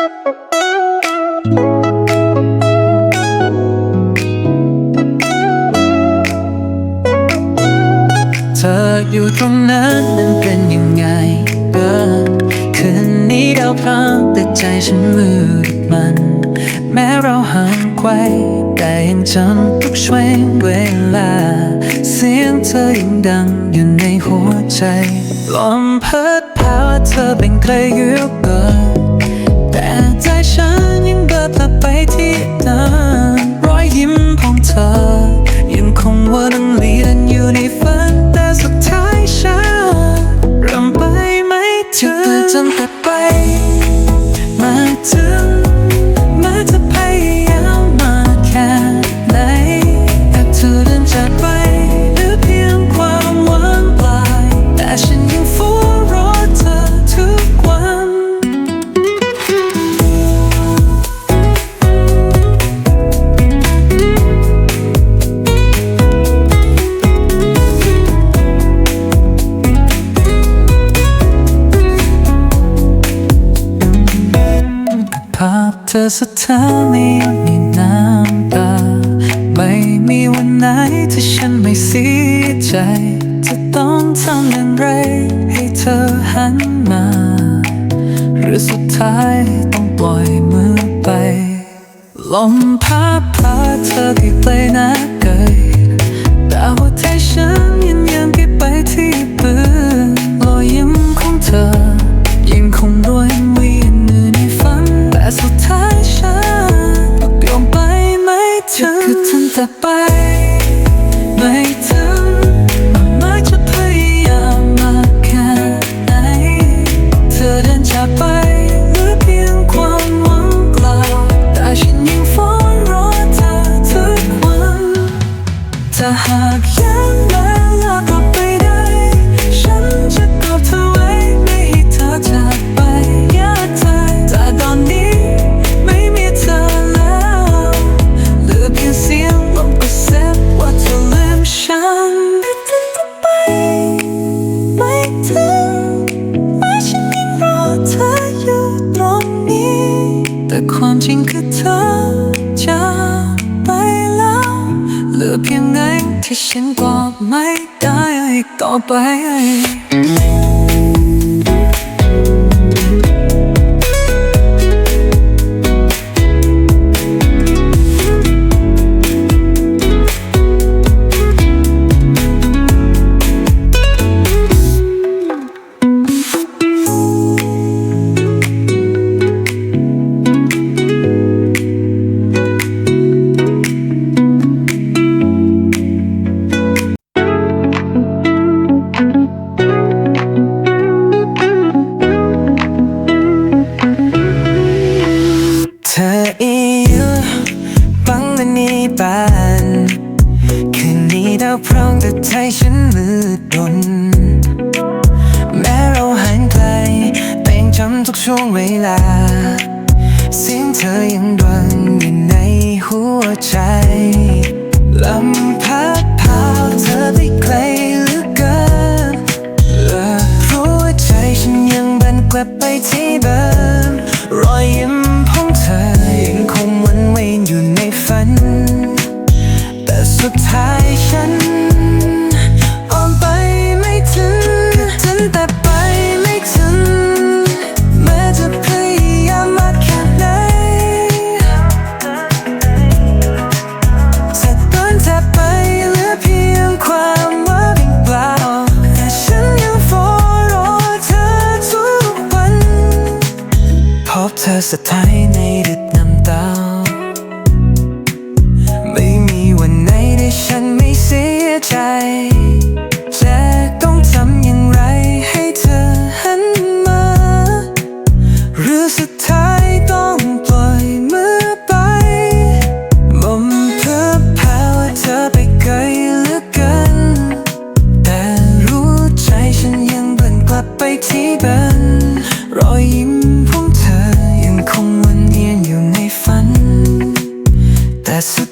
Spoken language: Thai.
เธออยู่ตรงนั้นนั้นเป็นยังไงเออคืนนี้ดาวพร้อมแต่ใจฉันมืดมัน แม้เราห่างไกลแต่ยังจำทุกช่วงเวลา เสียงเธอยังดังอยู่ในหัวใจ ลมพัดพาเธอเป็นใครอยู่ก่อน ใจฉันยังเบิดพลับไปที่นั้นรอยยิ้มของเธอยังคงวนเวี เธอสุดท้ายไม่มีน้ำตา ไม่มีวันไหนที่ฉันไม่เสียใจ จะต้องทำอย่างไรให้เธอหันมา หรือสุดท้ายต้องปล่อยมือไป ลมพัดพาเธอที่ไกลนัก งคื แต่ความจริงคือเธอจากไปแล้ว เหลือเพียงไงที่ฉันบอกไม่ได้อีกต่อไปาวพร้องแต่ใจฉันมือดนแม้เราห่างไกลแต่ยังจำทุกช่วงเวลา เสียงเธอยังดังอยู่ในหัวใจ สุดท้ายในดึกน้ำตา ไม่มีวันไหนที่ฉันไม่เสียใจ Yes.